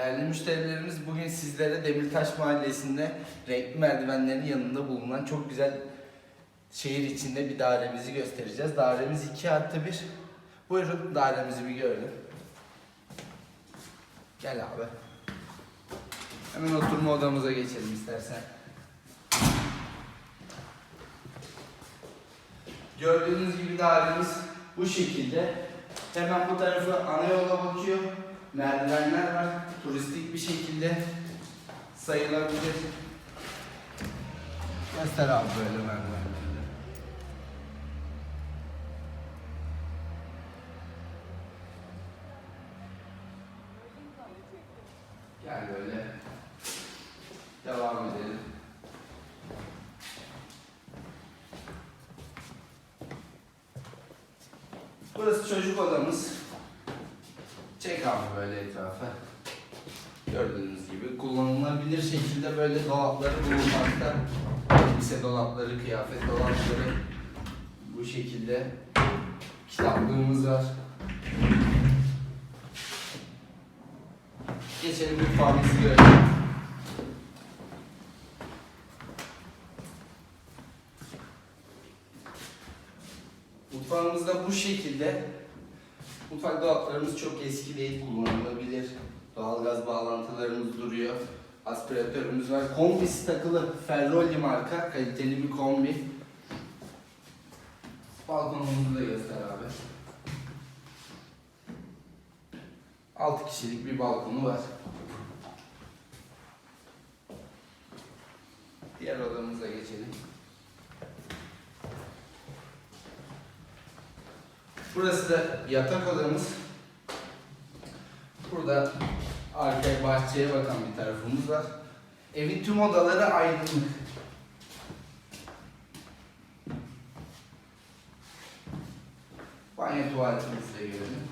Değerli müşterilerimiz bugün sizlere Demirtaş Mahallesi'nde renkli merdivenlerin yanında bulunan çok güzel şehir içinde bir dairemizi göstereceğiz. Dairemiz 2 artı 1. Buyurun dairemizi bir görelim. Gel abi. Hemen oturma odamıza geçelim istersen. Gördüğünüz gibi dairemiz bu şekilde. Hemen bu tarafı ana yola bakıyor. Merdivenler var. Turistik bir şekilde sayılabilir. Göster abi böyle merdivenleri. Gel böyle. Devam edelim. Burası çocuk odamız. Çek abi böyle etrafa. Gördüğünüz gibi kullanılabilir şekilde böyle dolapları bulunmakta. Elbise dolapları, kıyafet dolapları. Bu şekilde kitaplığımız var. Geçelim mutfağımızı görelim. Mutfağımız da bu şekilde. Mutfak dolaplarımız çok eski değil, kullanılabilir. Doğalgaz bağlantılarımız duruyor. Aspiratörümüz var. Kombisi takılı. Ferrolli marka. Kaliteli bir kombi. Balkonumuzu da göster abi. 6 kişilik bir balkonu var. Diğer odamıza geçelim. Burası da yatak odamız. Burada arkaya bahçeye bakan bir tarafımız var. Evin tüm odaları aydınlık. Banyo tuvaletimizi de görelim.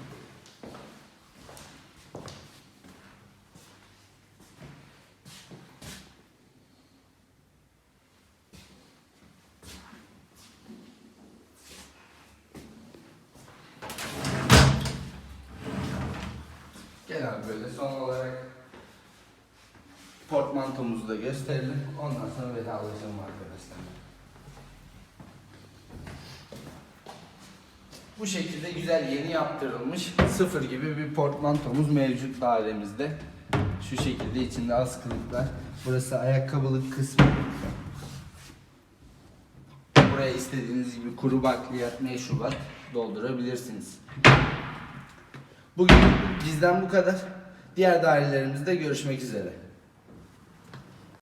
Gel abi böyle son olarak portmantomuzu da gösterelim. Ondan sonra vedalaşalım arkadaşlar. Bu şekilde güzel yeni yaptırılmış sıfır gibi bir portmantomuz mevcut dairemizde. Şu şekilde içinde askılıklar. Burası ayakkabılık kısmı. Buraya istediğiniz gibi kuru bakliyat, meşrubat doldurabilirsiniz. Bugün bizden bu kadar. Diğer dairelerimizde görüşmek üzere.